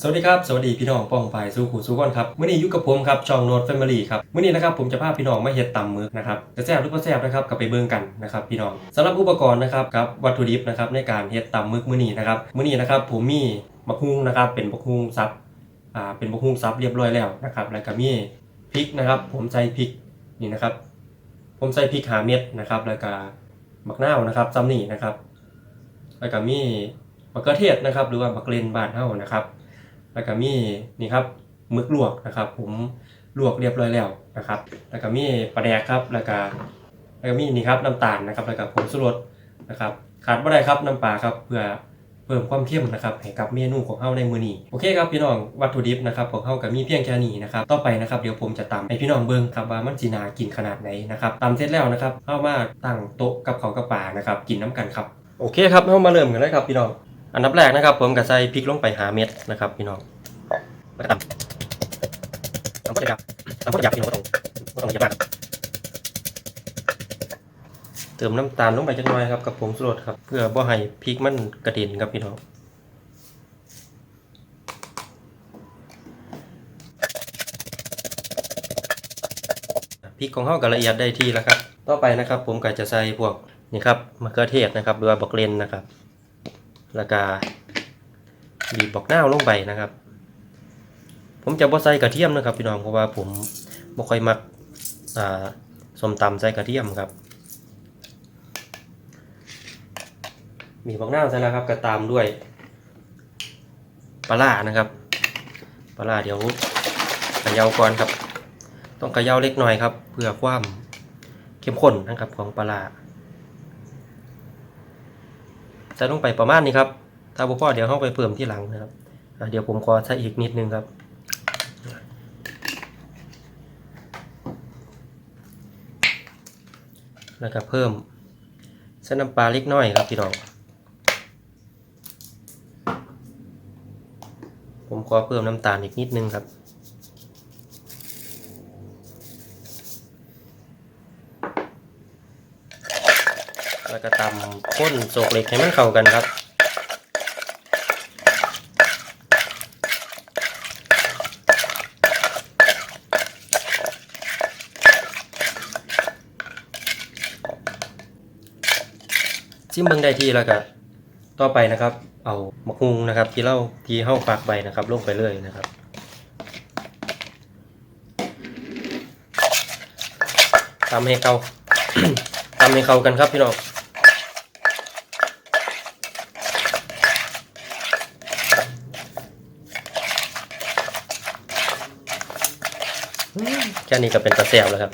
สวัสดีครับ สวัสดีพี่น้องป้องไปสู่ขู่สู่ก้อนครับมื่อนี้ยู่กับผมครับช่องโนดแฟมิลี่ครับมื่อนี้นะครับผมจะพาพี่น้องมาเฮ็ดตำมือนะครับจะแซ่บหรือบ่แซ่บนะครับก็ไปเบิ่งกันนะครับพี่น้องสำหรับอุปกรณ์นะครับกับวัตถุดิบนะครับในการเฮ็ดตำมึกมื้อนี้นะครับมื้อนี้นะครับผมมีมะฮุ่งนะครับเป็นมะฮุ่งซับอ่าเป็นมะฮุ่งซับเรียบร้อยแล้วนะครับแล้วก็มีพริกนะครับ ผมใส่พริกนี่นะครับ ผมใส่พริกหาเม็ดนะครับแล้วก็มะนาวนะครับซ้ำนี่นะครับแล้วก็มีมะเขือเทศนะครับ หรือว่าบักเลนบ้านเฮานะครับ แล้วก็มีนี่ครับหมึกลวกนะครับ ผมลวกเรียบร้อยแล้วนะครับ แล้วก็มีปลาแดกครับ แล้วก็แล้วก็มีนี่ครับน้ำตาลนะครับ แล้วก็ผงชูรสนะครับ ขาดไม่ได้ครับน้ำปลาครับเพื่อเพิ่มความเข้มนะครับให้กับเมนูของเฮาในมื้อนี้โอเคครับพี่น้องวัตถุดิบนะครับของเฮาก็มีเพียงแค่นี้นะครับต่อไปนะครับเดี๋ยวผมจะตำให้พี่น้องเบิ่งครับว่ามันสินากินขนาดไหนนะครับตำเสร็จแล้วนะครับเฮามาตั้งโต๊ะกับเขากับปลานะครับกินน้ำกันครับโอเคครับเฮามาเริ่มกันเลยครับพี่น้อง อันดับแรกนะครับ ผมก็ใส่พริกลงไปหาเม็ดนะครับพี่น้องแล้วก็ตำตำก็จะยับตำก็จะยับพี่น้องก็ต้องก็ต้องยับมากเติมน้ำตาลลงไปจักหน่อยครับกับผงชูรสครับ เพื่อบ่ให้พริกมันกระเด็นครับพี่น้องพริกของเฮาก็ละเอียดได้ที่แล้วครับ ต่อไปนะครับ ผมก็จะใส่พวกนี่ครับมะเขือเทศนะครับหรือว่าบักเลนนะครับ แล้วก็บีบบอกหน้าวลงไปนะครับ ผมจะบ่ใส่กระเทียมนะครับพี่น้องเพราะว่าผมบ่ค่อยมักอ่าสมตำใส่กระเทียมครับ มีบอกหน้าใส่แล้วครับก็ตามด้วยปลานะครับปลาเดี๋ยวเขย่าก่อนครับ ต้องเขย่าเล็กหน้อยครับ เพื่อความเข้มข้นนะครับของปลา ร้าใส่ลงไปประมาณนี้ครับ ถ้าบ่พอเดี๋ยวเข้าไปเพิ่มที่หลังนะครับเดี๋ยวผมขอใส่อีกนิดนึงครับ แล้วก็เพิ่มเส้นน้ำปลาเล็กน้อยครับพี่น้อง ผมขอเพิ่มน้ำตาลอีกนิดนึงครับ แล้วก็ตำข้นโศกเหล็กให้มันเข้ากันครับซิมเบิ่งได้ที่แล้วก็ต่อไปนะครับ เอามะฮุงนะครับ ที่เล่าที่เฮ้าฝากใบนะครับลงไปเลยนะครับตำให้เข้าตำให้เข้ากันครับพี่น้อง แค่นี้ก็เป็นตะแซวแล้วครับ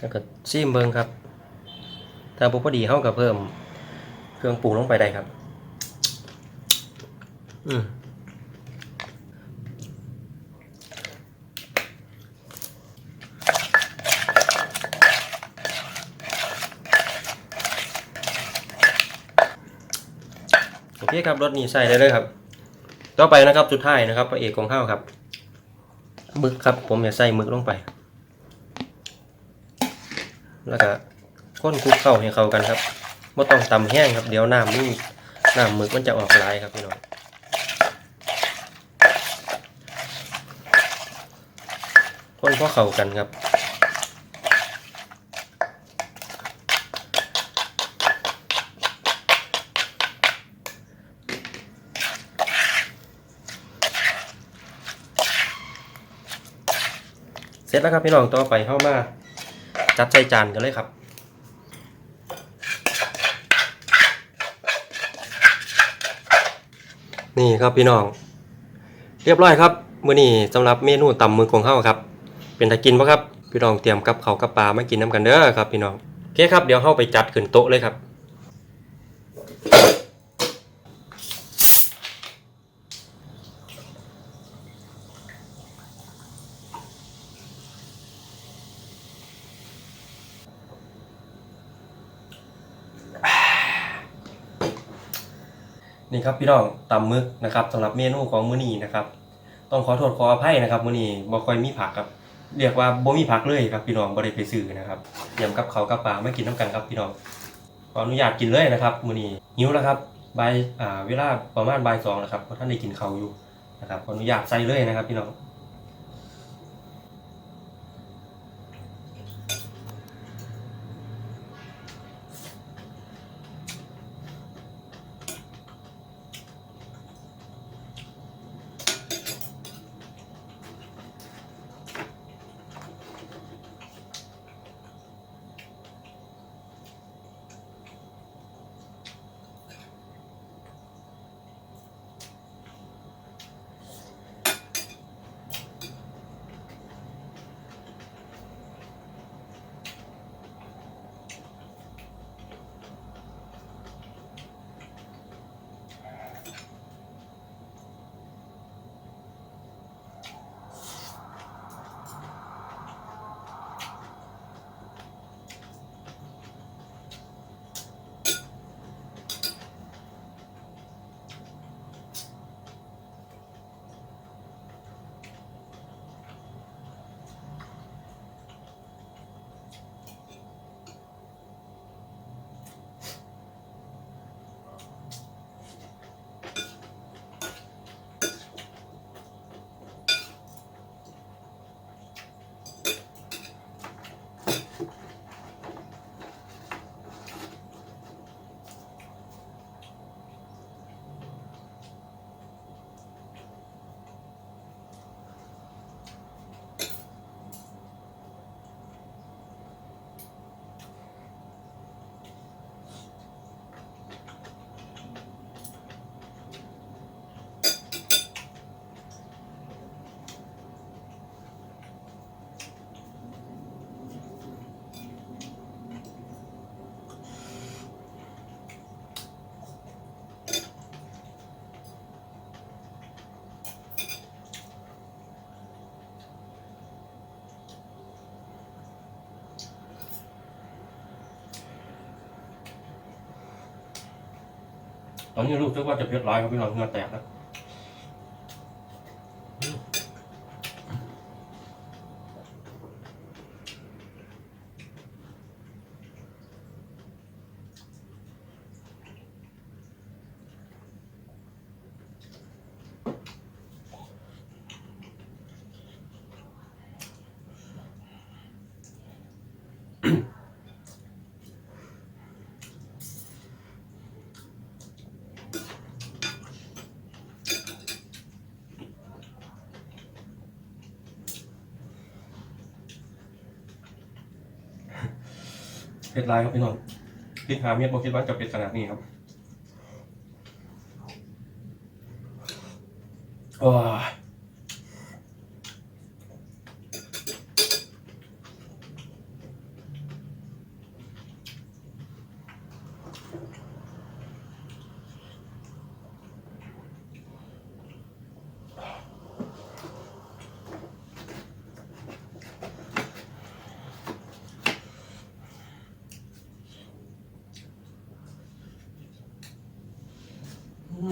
แล้วก็ซีมเบิงครับ ถ้าบุพอดีเข้ากับเพิ่ม เครื่องปรุงลงไปได้ครับ อืม เคครับรสนี้ใส่ได้เลยครับ ต่อไปนะครับสุดท้ายนะครับพระเอกของข้าวครับมึกครับ ผมจะใส่มึกลงไป แล้วก็ข้นคลุกเข้าให้เข้ากันครับไม่ต้องตำแห้งครับ เดี๋ยวน้ำนี่น้ำมึกมันจะออกลายครับพี่น้องข้นพอเข้ากันครับ เสร็จแล้วครับพี่น้องต่อไปเข้ามา จัดใส่จานกันเลยครับนี่ครับพี่น้อง เรียบร้อยครับมื้อนี้สำหรับเมนูตำมือของเฮาครับ เป็นตะกินปะครับพี่น้องเตรียมกับเขาวกับปลามากินน้ำกันเด้อครับพี่น้องโอเคครับเดี๋ยวเฮาไปจัดขึ้นโต๊ะเลยครับ นี่ครับพี่น้องตำมึกนะครับสำหรับเมนูของมื้อนี้นะครับ ต้องขอโทษขออภัยนะครับมื้อนี้บ่ค่อยมีผักครับ เรียกว่าบ่มีผักเลยครับพี่น้องบ่ได้ไปซื้อนะครับเตรียมกับเขากับปลาไม่กินน้ำกันครับพี่น้องขออนุญาตกินเลยนะครับมื้อนี้หิวแล้วครับบ่ายอ่าเวลาประมาณบ่ายสองนะครับเพราะท่านได้กินเขาอยู่นะครับขออนุญาตใส่เลยนะครับพี่น้อง ตอนนี้รู้สึกว่าจะเผ็ดร้ายครับพี่น้องเหงื่อแตกแล้ว เผ็ดลายครับพี่น้องพริกหาเม็ดบอกคิดว่าจะเป็ดขนาดนี้ครับโอ้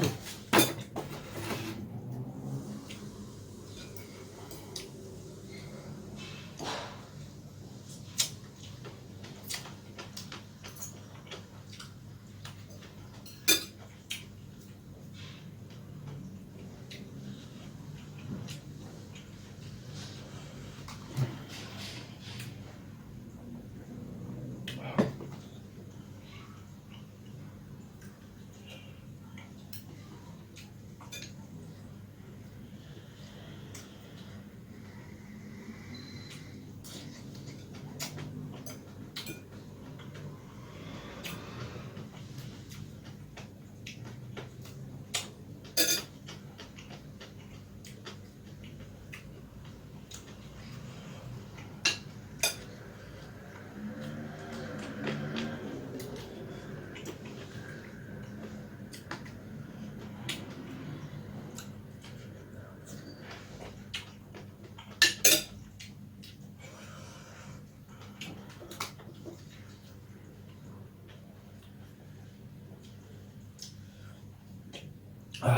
ย เอา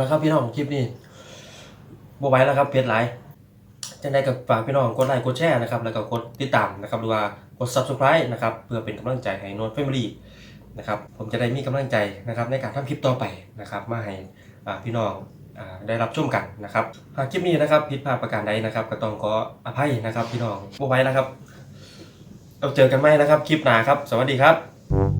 ละครับพี่น้องคลิปนี้บวไหว้แล้วครับเพชรหล จังได้กับฝากพี่น้องกดไลค์กดแชร์นะครับแล้วก็กดติดตามนะครับหรือว่ากด subscribe นะครับเพื่อเป็นกำลังใจให้น้ตแฟมิลี่นะครับผมจะได้มีกำลังใจนะครับในการทำคลิปต่อไปนะครับมาให้พี่น้องได้รับชมกันนะครับหากคลิปนี้นะครับผิดพลาดประการใดนะครับ ก็ต้องขออภัยนะครับพี่น้องบ่ไหว้แล้วครับเอาเจอกันไหมนะครับคลิปหน้าครับ สวัสดีครับ